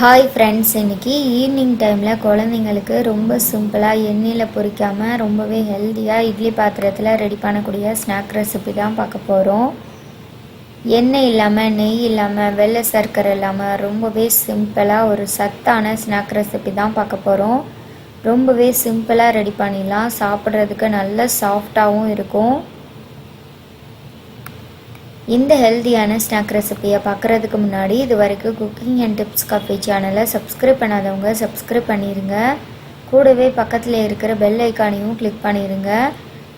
Hi friends இன்றைக்கி evening டைமில் குழந்தைங்களுக்கு ரொம்ப சிம்பிளாக எண்ணெயில் பொரிக்காமல் ரொம்பவே ஹெல்த்தியாக இட்லி பாத்திரத்தில் ரெடி பண்ணக்கூடிய ஸ்நாக் ரெசிபி தான் பார்க்க போகிறோம் எண்ணெய் இல்லாமல் நெய் இல்லாமல் வெள்ளை சர்க்கரை இல்லாமல் ரொம்பவே சிம்பிளாக ஒரு சத்தான ஸ்நாக் ரெசிபி தான் பார்க்க போகிறோம் ரொம்பவே சிம்பிளாக ரெடி பண்ணிடலாம். சாப்பிட்றதுக்கு நல்ல சாஃப்டாகவும் இருக்கும். இந்த ஹெல்த்தியான ஸ்நாக் ரெசிப்பியை பார்க்குறதுக்கு முன்னாடி இது வரைக்கும் குக்கிங் அண்ட் டிப்ஸ் காஃபி சேனலை சப்ஸ்கிரைப் பண்ணாதவங்க சப்ஸ்கிரைப் பண்ணிடுங்க கூடவே பக்கத்தில் இருக்கிற பெல் ஐக்கானையும் கிளிக் பண்ணிடுங்க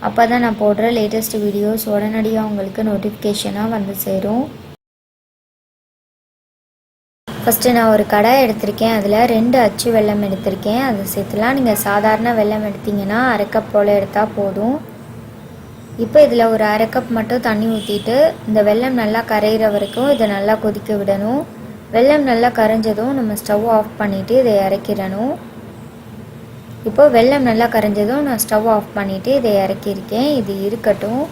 அப்போ தான் நான் போடுற லேட்டஸ்ட் வீடியோஸ் உடனடியாக உங்களுக்கு நோட்டிஃபிகேஷனாக வந்து சேரும். ஃபஸ்ட்டு நான் ஒரு கடாய் எடுத்திருக்கேன். அதில் ரெண்டு அச்சு வெள்ளம் எடுத்திருக்கேன். அதை சேர்த்துலாம். நீங்கள் சாதாரண வெல்லம் எடுத்தீங்கன்னா அரைக்கப் போல் எடுத்தால் போதும். இப்போ இதில் ஒரு அரை கப் மட்டும் தண்ணி ஊற்றிட்டு இந்த வெல்லம் நல்லா கரையிற வரைக்கும் இதை நல்லா கொதிக்க விடணும். வெல்லம் நல்லா கரைஞ்சதும் நம்ம ஸ்டவ் ஆஃப் பண்ணிவிட்டு இதை இறக்கிடணும். இப்போ வெல்லம் நல்லா கரைஞ்சதும் நான் ஸ்டவ் ஆஃப் பண்ணிவிட்டு இதை இறக்கியிருக்கேன். இது இருக்கட்டும்.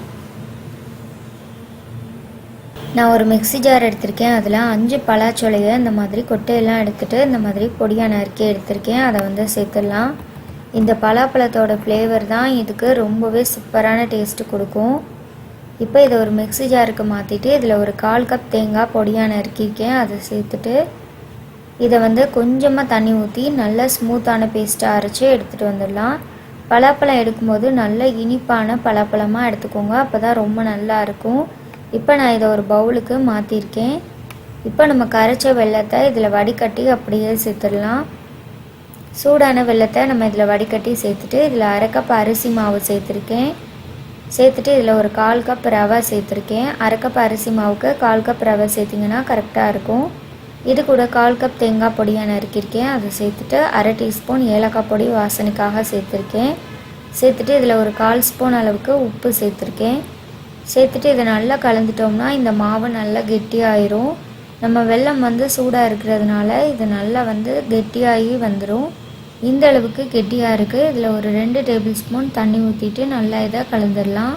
நான் ஒரு மிக்சி ஜார் எடுத்திருக்கேன். அதில் அஞ்சு பலாச்சொலையை இந்த மாதிரி கொட்டையெல்லாம் எடுத்துகிட்டு இந்த மாதிரி பொடியான நறுக்கி எடுத்திருக்கேன். அதை வந்து சேர்த்துடலாம். இந்த பலாப்பழத்தோட ஃப்ளேவர் தான் இதுக்கு ரொம்பவே சூப்பரான டேஸ்ட்டு கொடுக்கும். இப்போ இதை ஒரு மிக்ஸி ஜாருக்கு மாற்றிட்டு இதில் ஒரு கால் கப் தேங்காய் பொடியாக நறுக்கியிருக்கேன் அதை சேர்த்துட்டு இதை வந்து கொஞ்சமாக தண்ணி ஊற்றி நல்லா ஸ்மூத்தான பேஸ்ட்டாக அரைச்சி எடுத்துகிட்டு வந்துடலாம். பலாப்பழம் எடுக்கும்போது நல்ல இனிப்பான பலாப்பழமாக எடுத்துக்கோங்க. அப்போ தான் ரொம்ப நல்லா இருக்கும். இப்போ நான் இதை ஒரு பவுலுக்கு மாற்றிருக்கேன் இப்போ நம்ம கரைச்ச வெள்ளத்தை இதில் வடிகட்டி அப்படியே சேர்த்துடலாம். சூடான வெள்ளத்தை நம்ம இதில் வடிகட்டி சேர்த்துட்டு இதில் அரை கப் அரிசி மாவு சேர்த்துருக்கேன். சேர்த்துட்டு இதில் ஒரு கால் கப் ரவை சேர்த்துருக்கேன். அரை கப் அரிசி மாவுக்கு கால் கப் ரவை சேர்த்திங்கன்னா கரெக்டாக இருக்கும். இது கூட கால் கப் தேங்காய் பொடியாக நறுக்கியிருக்கேன் அதை சேர்த்துட்டு அரை டீஸ்பூன் ஏலக்காய் பொடி வாசனைக்காக சேர்த்துருக்கேன். சேர்த்துட்டு இதில் ஒரு கால் ஸ்பூன் அளவுக்கு உப்பு சேர்த்துருக்கேன். சேர்த்துட்டு இதை நல்லா கலந்துட்டோம்னா இந்த மாவு நல்லா கெட்டியாயிரும். நம்ம வெள்ளம் வந்து சூடாக இருக்கிறதுனால இது நல்லா வந்து கெட்டியாகி வந்துடும் இந்த அளவுக்கு கெட்டியாக இருக்குது இதில் ஒரு ரெண்டு டேபிள் ஸ்பூன் தண்ணி ஊற்றிட்டு நல்லா இதாக கலந்துடலாம்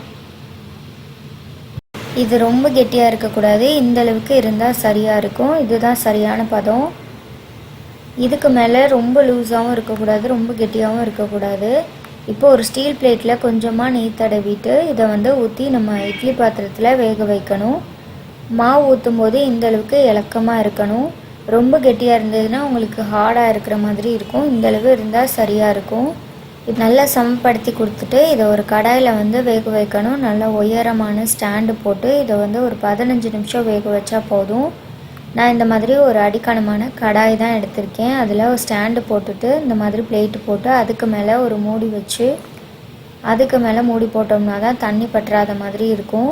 இது ரொம்ப கெட்டியாக இருக்கக்கூடாது. இந்த அளவுக்கு இருந்தால் சரியாக இருக்கும். இதுதான் சரியான பதம். இதுக்கு மேலே ரொம்ப லூஸாகவும் இருக்கக்கூடாது. ரொம்ப கெட்டியாகவும் இருக்கக்கூடாது. இப்போ ஒரு ஸ்டீல் பிளேட்டில் கொஞ்சமாக நெய் தடவிட்டு இதை வந்து ஊற்றி நம்ம இட்லி பாத்திரத்தில் வேக வைக்கணும். மாவு ஊற்றும் போது இந்த அளவுக்கு இலக்கமாக இருக்கணும். ரொம்ப கெட்டியாக இருந்ததுன்னா உங்களுக்கு ஹார்டாக இருக்கிற மாதிரி இருக்கும். இந்தளவு இருந்தால் சரியாக இருக்கும். இது நல்லா சமப்படுத்தி கொடுத்துட்டு இதை ஒரு கடாயில் வந்து வேக வைக்கணும். நல்லா உயரமான ஸ்டாண்டு போட்டு இதை வந்து ஒரு பதினஞ்சு நிமிஷம் வேக வச்சா போதும். நான் இந்த மாதிரி ஒரு அடிக்கணமான கடாய் தான் எடுத்திருக்கேன். அதில் ஒரு ஸ்டாண்டு போட்டுட்டு இந்த மாதிரி பிளேட்டு போட்டு அதுக்கு மேலே ஒரு மூடி வச்சு அதுக்கு மேலே மூடி போட்டோம்னா தான் தண்ணி பற்றாத மாதிரி இருக்கும்.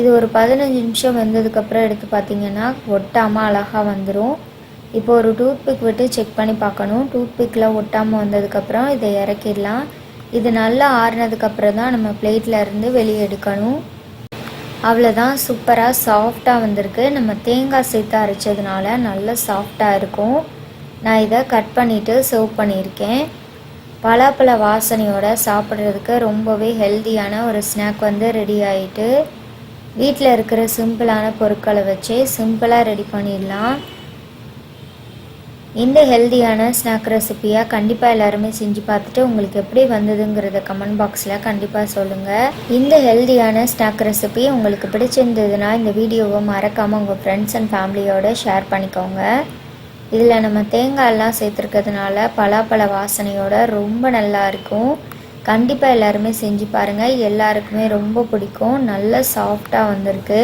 இது ஒரு பதினஞ்சு நிமிஷம் வெந்ததுக்கப்புறம் எடுத்து பார்த்தீங்கன்னா ஒட்டாமல் அழகாக வந்துடும் இப்போ ஒரு டூத் பிக் விட்டு செக் பண்ணி பார்க்கணும். டூத் பிக்கில் ஒட்டாமல் வந்ததுக்கப்புறம் இதை இறக்கிடலாம். இது நல்லா ஆறுனதுக்கப்புறம் தான் நம்ம பிளேட்டில் இருந்து வெளியே எடுக்கணும். அவ்வளோதான் சூப்பராக சாஃப்டாக வந்திருக்கு. நம்ம தேங்காய் சேர்த்து அரைச்சதுனால நல்லா சாஃப்டாக இருக்கும். நான் இதை கட் பண்ணிவிட்டு சர்வ் பண்ணியிருக்கேன். பலாப்பழ வாசனையோட சாப்பிட்றதுக்கு ரொம்பவே ஹெல்த்தியான ஒரு ஸ்நாக் வந்து ரெடி ஆகிட்டு வீட்டில் இருக்கிற சிம்பிளான பொருட்களை வச்சு சிம்பிளாக ரெடி பண்ணிடலாம். இந்த ஹெல்த்தியான ஸ்நாக் ரெசிப்பியாக கண்டிப்பாக எல்லாருமே செஞ்சு பார்த்துட்டு உங்களுக்கு எப்படி வந்ததுங்கிறத கமெண்ட் பாக்ஸில் கண்டிப்பாக சொல்லுங்கள் இந்த ஹெல்த்தியான ஸ்நாக் ரெசிபி உங்களுக்கு பிடிச்சிருந்ததுன்னா இந்த வீடியோவை மறக்காமல் உங்கள் ஃப்ரெண்ட்ஸ் அண்ட் ஃபேமிலியோடு ஷேர் பண்ணிக்கோங்க. இதில் நம்ம தேங்காயெல்லாம் சேர்த்துருக்கிறதுனால பலாப்பழ வாசனையோட ரொம்ப நல்லா இருக்கும். கண்டிப்பாக எல்லாருமே செஞ்சு பாருங்கள் எல்லாருக்குமே ரொம்ப பிடிக்கும். நல்ல சாஃப்டாக வந்திருக்கு.